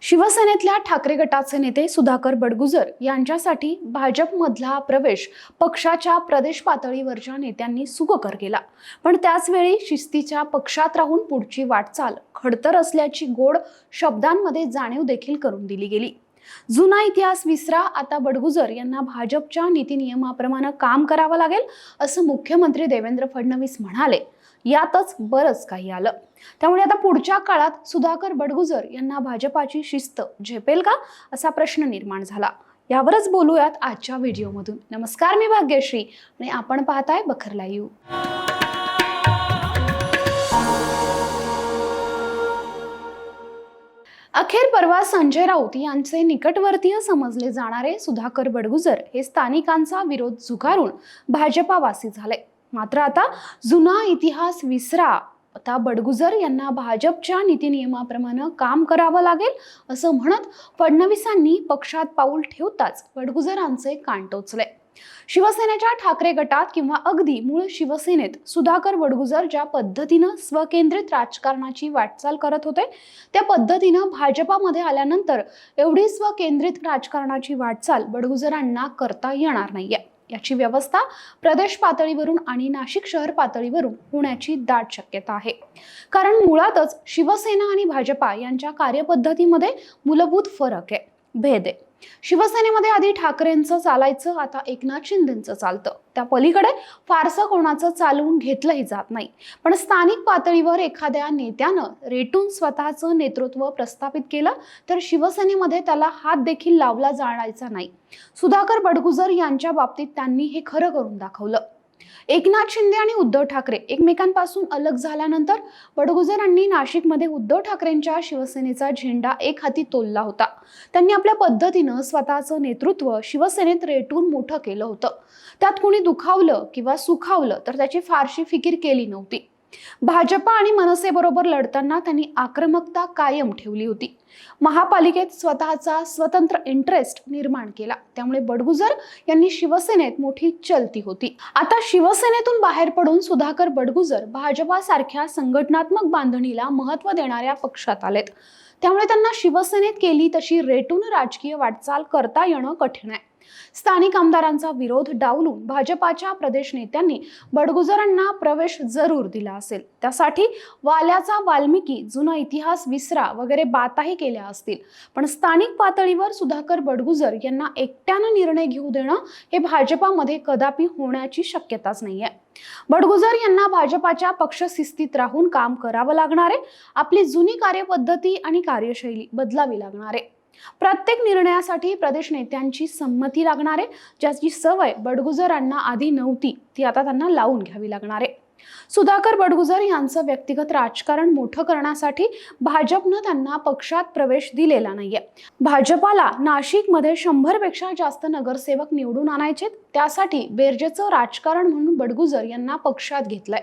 शिवसेनेतल्या ठाकरे गटाचे नेते सुधाकर बडगुजर यांच्यासाठी भाजपमधला प्रवेश पक्षाच्या प्रदेश पातळीवरच्या नेत्यांनी सुखकर केला. पण त्याचवेळी शिस्तीच्या पक्षात राहून पुढची वाटचाल खडतर असल्याची गोड शब्दांमध्ये जाणीव देखील करून दिली गेली. जुना इतिहास विसरा आता बडगुजर यांना भाजपच्या नीती नियमाप्रमाणे काम करावं लागेल असं मुख्यमंत्री देवेंद्र फडणवीस म्हणाले. यातच बरंच काही आलं. त्यामुळे आता पुढच्या काळात सुधाकर बडगुजर यांना भाजपाची शिस्त झेपेल का असा प्रश्न निर्माण झाला. यावरच बोलूयात आजच्या व्हिडिओमधून. नमस्कार मी भाग्यश्री आणि आपण पाहताय बखर लाईव्ह. अखेर परवा संजय राऊत यांचे निकटवर्तीय समजले जाणारे सुधाकर बडगुजर हे स्थानिकांचा विरोध झुगारून भाजपावासी झाले. मात्र आता जुना इतिहास विसरा आता बडगुजर यांना भाजपच्या नीतीनियमाप्रमाणे काम करावं लागेल असं म्हणत फडणवीसांनी पक्षात पाऊल ठेवताच बडगुजरांचे कान टोचले. शिवसेनेच्या ठाकरे गटात किंवा अगदी मूळ शिवसेनेत सुधाकर वडगुजर ज्या पद्धतीनं स्वकेंद्रित राजकारणाची वाटचाल करत होते त्या पद्धतीनं भाजपामध्ये आल्यानंतर एवढी स्वकेंद्रित राजकारणाची वाटचाल बडगुजरांना करता येणार नाहीये. याची व्यवस्था प्रदेश पातळीवरून आणि नाशिक शहर पातळीवरून होण्याची दाट शक्यता आहे. कारण मुळातच शिवसेना आणि भाजपा यांच्या कार्यपद्धतीमध्ये मूलभूत फरक आहे. भेद आहे शिवसेनेमध्ये आधी ठाकरेंचं चालायचं आता एकनाथ शिंदेचं चालतं. त्या पलीकडे फारसं कोणाचं चालवून घेतलंही जात नाही. पण स्थानिक पातळीवर एखाद्या नेत्यानं रेटून स्वतःचं नेतृत्व प्रस्थापित केलं तर शिवसेनेमध्ये त्याला हात देखील लावला जाणायचा नाही. सुधाकर बडगुजर यांच्या बाबतीत त्यांनी हे खरं करून दाखवलं. एकनाथ शिंदे आणि उद्धव ठाकरे एकमेकांपासून अलग झाल्यानंतर बडगुजरांनी नाशिकमध्ये उद्धव ठाकरेंच्या शिवसेनेचा झेंडा एक हाती तोलला होता. त्यांनी आपल्या पद्धतीनं स्वतःचं नेतृत्व शिवसेनेत रेटून मोठं केलं होतं. त्यात कुणी दुखावलं किंवा सुखावलं तर त्याची फारशी फिकीर केली नव्हती. भाजपा आणि मनसेबरोबर लढताना त्यांनी आक्रमकता कायम ठेवली होती. महापालिकेत स्वतःचा स्वतंत्र इंटरेस्ट निर्माण केला. त्यामुळे बडगुजर यांनी शिवसेनेत मोठी चलती होती. आता शिवसेनेतून बाहेर पडून सुधाकर बडगुजर भाजपासारख्या संघटनात्मक बांधणीला महत्त्व देणाऱ्या पक्षात आलेत. त्यामुळे त्यांना शिवसेनेत केली तशी रेटून राजकीय वाटचाल करता येणं कठीण आहे. स्थानिक आमदारांचा विरोध डावलून भाजपाच्या प्रदेश नेत्यांनी बडगुजरांना प्रवेश जरूर दिला असेल. त्यासाठी वाल्याचा वाल्मिकी जुना इतिहास विसरा वगैरे बाताही केल्या असतील. पण स्थानिक पातळीवर सुधाकर बडगुजर यांना एकट्यानं निर्णय घेऊ देणं हे भाजपामध्ये कदापि होण्याची शक्यताच नाहीये. बडगुजर यांना भाजपाच्या पक्षशिस्तीत राहून काम करावं लागणार आहे. आपली जुनी कार्यपद्धती आणि कार्यशैली बदलावी लागणार आहे. प्रत्येक निर्णयासाठी प्रदेश नेत्यांची संमती लागणार आहे. ज्याची सवय बडगुजरांना आधी नव्हती ती आता त्यांना लावून घ्यावी लागणार आहे. सुधाकर बडगुजर यांचं व्यक्तिगत राजकारण मोठं करण्यासाठी भाजपनं त्यांना पक्षात प्रवेश दिलेला नाहीये. भाजपाला नाशिकमध्ये शंभरपेक्षा जास्त नगरसेवक निवडून आणायचे त्यासाठी बेरजेचं राजकारण म्हणून बडगुजर यांना पक्षात घेतलंय.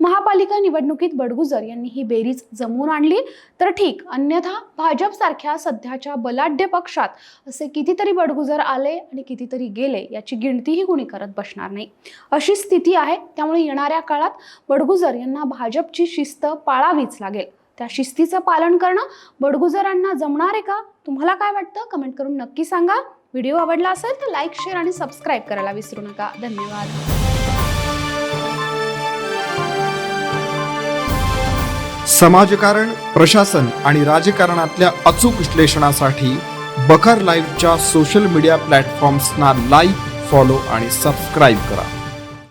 महापालिका निवडणुकीत बडगुजर यांनी ही बेरीज जमवून आणली. तर ठीक अन्यथा भाजपसारख्या सध्याच्या बलाढ्य पक्षात असे कितीतरी बडगुजर आले आणि कितीतरी गेले याची गिणतीही कुणी करत बसणार नाही. अशी स्थिती आहे त्यामुळे येणाऱ्या काळात बडगुजर यांना भाजपची शिस्त पाळावीच लागेल. त्या शिस्तीचं पालन करणं बडगुजरांना जमणार आहे का? तुम्हाला काय वाटतं? कमेंट करून नक्की सांगा. व्हिडिओ आवडला असेल तर लाईक शेअर आणि सबस्क्राईब करायला विसरू नका. धन्यवाद. समाजकारण प्रशासन आणि राजकारणातल्या अचूक विश्लेषणासाठी बखर लाईव्हच्या सोशल मीडिया प्लॅटफॉर्म्सना लाईक फॉलो आणि सबस्क्राईब करा.